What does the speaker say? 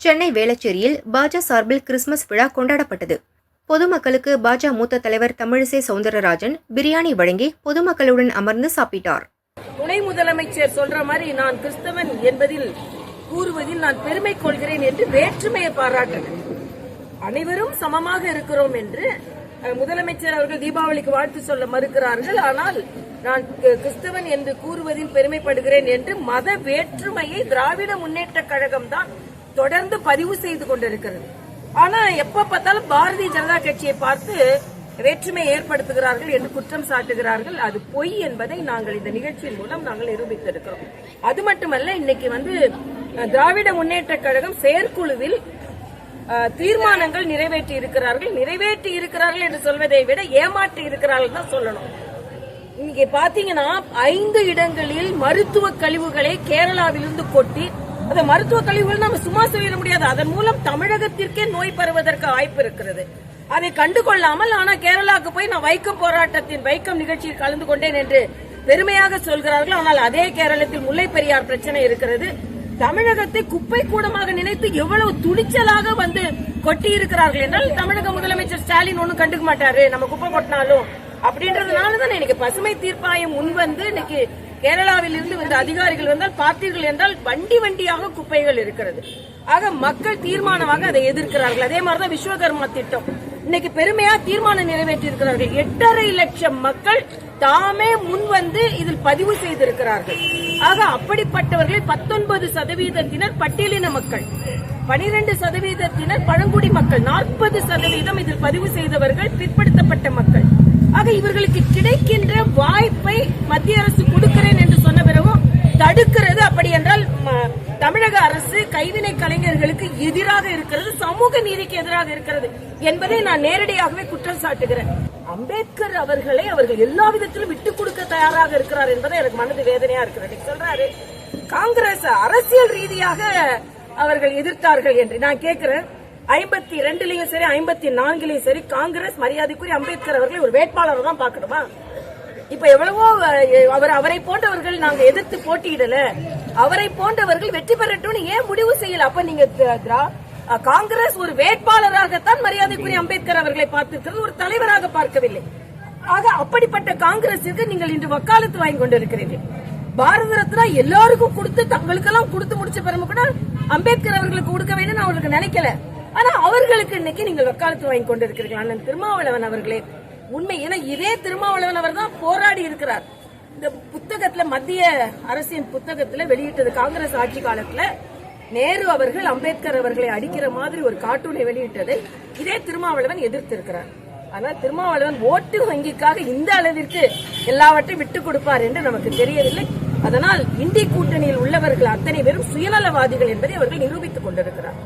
சென்னை வேளச்சேரியில் பாஜ சார்பில் கிறிஸ்துமஸ் விழா கொண்டாடப்பட்டது. பொதுமக்களுக்கு பாஜ மூத்த தலைவர் தமிழிசை சவுந்தரராஜன் பிரியாணி வழங்கி பொதுமக்களுடன் அமர்ந்து சாப்பிட்டார். துணை முதலமைச்சர் சொல்ற மாதிரி நான் கிறிஸ்தவன் என்பதில் கூறுவதில் நான் பெருமை கொள்கிறேன் என்று வேற்றுமையை பாராட்டினேன் அனைவரும் சமமாக இருக்கிறோம் என்று முதலமைச்சர் அவர்கள் தீபாவளிக்கு வாழ்த்து சொல்ல மறுக்கிறார்கள். ஆனால் நான் கிறிஸ்தவன் என்று கூறுவதில் பெருமைப்படுகிறேன் என்று மத வேற்றுமையை திராவிட முன்னேற்ற கழகம் தான் தொடர்ந்து பதிவு செய்து கொண்டிருக்கிறது. ஆனா எப்ப பார்த்தாலும் பாரதிய ஜனதா கட்சியை பார்த்து வேற்றுமை ஏற்படுத்துகிறார்கள் என்று குற்றம் சாட்டுகிறார்கள். அது பொய் என்பதை நாங்கள் இந்த நிகழ்ச்சியின் மூலம் நாங்கள் நிரூபித்திருக்கிறோம். அது மட்டுமல்ல இன்னைக்கு வந்து திராவிட முன்னேற்ற கழகம் செயற்குழுவில் தீர்மானங்கள் நிறைவேற்றி இருக்கிறார்கள். நிறைவேற்றி இருக்கிறார்கள் என்று சொல்வதை விட ஏமாற்றி இருக்கிறார்கள் தான் சொல்லணும். இங்கே பாத்தீங்கன்னா ஐந்து இடங்களில் மருத்துவ கழிவுகளை கேரளாவிலிருந்து கொட்டி அந்த மருத்துவ கழிவுகள் நம்ம சும்மா சொல்லிட முடியாது. அதன் மூலம் தமிழகத்திற்கே நோய் பரவதற்கு வாய்ப்பு இருக்கிறது. அதை கண்டுகொள்ளாமல் ஆனா கேரளாவுக்கு போய் நான் வைக்கம் போராட்டத்தின் வைக்கம் நிகழ்ச்சியில் கலந்து கொண்டேன் என்று பெருமையாக சொல்கிறார்கள். ஆனால் அதே கேரளத்தில் முல்லை பெரியார் பிரச்சனை இருக்கிறது. தமிழகத்தை குப்பை கூடமாக நினைத்து எவ்வளவு துணிச்சலாக வந்து கொட்டி இருக்கிறார்கள் என்றால் தமிழக முதலமைச்சர் ஸ்டாலின் ஒண்ணும் கண்டுக்க மாட்டாரு. நம்ம குப்பை கொட்டினாலும் அப்படின்றதுனாலதான் இன்னைக்கு பசுமை தீர்ப்பாயம் முன் வந்து இன்னைக்கு கேரளாவில் இருந்து வந்த அதிகாரிகள் வந்தால் பார்த்தீர்கள் என்றால் வண்டி வண்டியாக குப்பைகள் இருக்கிறது. ஆக மக்கள் தீர்மானமாக அதை எதிர்க்கிறார்கள். அதே மாதிரிதான் விஸ்வகர்மா திட்டம். இன்னைக்கு பெருமையா தீர்மானம் நிறைவேற்றி இருக்கிறார்கள் எட்டரை லட்சம் மக்கள் தாமே முன் வந்து இதில் பதிவு செய்திருக்கிறார்கள். ஆக அப்படிப்பட்டவர்கள் பத்தொன்பது சதவீதத்தினர் பட்டியலின மக்கள். பனிரெண்டு சதவீதத்தினர் பழங்குடி மக்கள். நாற்பது சதவீதம் இதில் பதிவு செய்தவர்கள் பிற்படுத்தப்பட்ட மக்கள். ஆக இவர்களுக்கு கிடைக்கின்ற வாய்ப்பை மத்திய அரசு கொடுக்கிறேன் என்று சொன்ன பிறகும் தடுக்கிறது அப்படி என்றால் தமிழக அரசு கைவினை கலைஞர்களுக்கு எதிராக இருக்கிறது சமூக நீதிக்கு எதிராக இருக்கிறது என்பதை நான் நேரடியாகவே குற்றம் சாட்டுகிறேன். அம்பேத்கர் அவர்களை அவர்கள் எல்லா விதத்திலும் விட்டுக் கொடுக்க தயாராக இருக்கிறார் என்பதை எனக்கு மனது வேதனையா இருக்கிறது. சொல்றாரு காங்கிரஸ் அரசியல் ரீதியாக அவர்கள் எதிர்த்தார்கள் என்று. நான் கேட்கிறேன் ஐம்பத்தி ரெண்டுலயும் சரி ஐம்பத்தி நான்குலயும் சரி காங்கிரஸ் மரியாதைக்குரிய அம்பேத்கர் அவர்களை ஒரு வேட்பாளர் தான் பாக்கணுமா இப்ப எவ்வளவோ அவர் அவரை போன்றவர்கள் நாங்க எதிர்த்து போட்டியிடல. அவரை போன்றவர்கள் வெற்றி பெறட்டும்னு ஏன் முடிவு செய்யல? அப்ப நீங்க காங்கிரஸ் ஒரு வேட்பாளராகத்தான் மரியாதைக்குரிய அம்பேத்கர் அவர்களை பார்த்திருக்கிறது ஒரு தலைவராக பார்க்கவில்லை. ஆக அப்படிப்பட்ட காங்கிரசிற்கு நீங்கள் இன்று வக்காலத்து வாங்கி கொண்டிருக்கிறீர்கள். பாரத ரத்னா எல்லாருக்கும் கொடுத்து தங்களுக்கெல்லாம் கொடுத்து முடிச்ச பிறகு கூட அம்பேத்கர் அவர்களுக்கு கொடுக்க வேண்டும் அவர்களுக்கு நினைக்கல. ஆனா அவர்களுக்கு இன்னைக்கு நீங்கள் வக்காலத்து வாங்கி கொண்டிருக்கிறீர்கள் அண்ணன் திருமாவளவன் அவர்களே உண்மை. ஏன்னா இதே திருமாவளவன் அவர் தான் போராடி இருக்கிறார். இந்த புத்தகத்துல மத்திய அரசின் புத்தகத்துல வெளியிட்டது காங்கிரஸ் ஆட்சி காலத்துல நேரு அவர்கள் அம்பேத்கர் அவர்களை அடிக்கிற மாதிரி ஒரு கார்ட்டூனை வெளியிட்டதை இதே திருமாவளவன் எதிர்த்திருக்கிறார். ஆனால் திருமாவளவன் ஓட்டு வங்கிக்காக இந்த அளவிற்கு எல்லாவற்றையும் விட்டுக் கொடுப்பார் என்று நமக்கு தெரியவில்லை. அதனால் இந்தி கூட்டணியில் உள்ளவர்கள் அத்தனை பேரும் சுயநலவாதிகள் என்பதை அவர்கள் நிரூபித்துக் கொண்டிருக்கிறார்.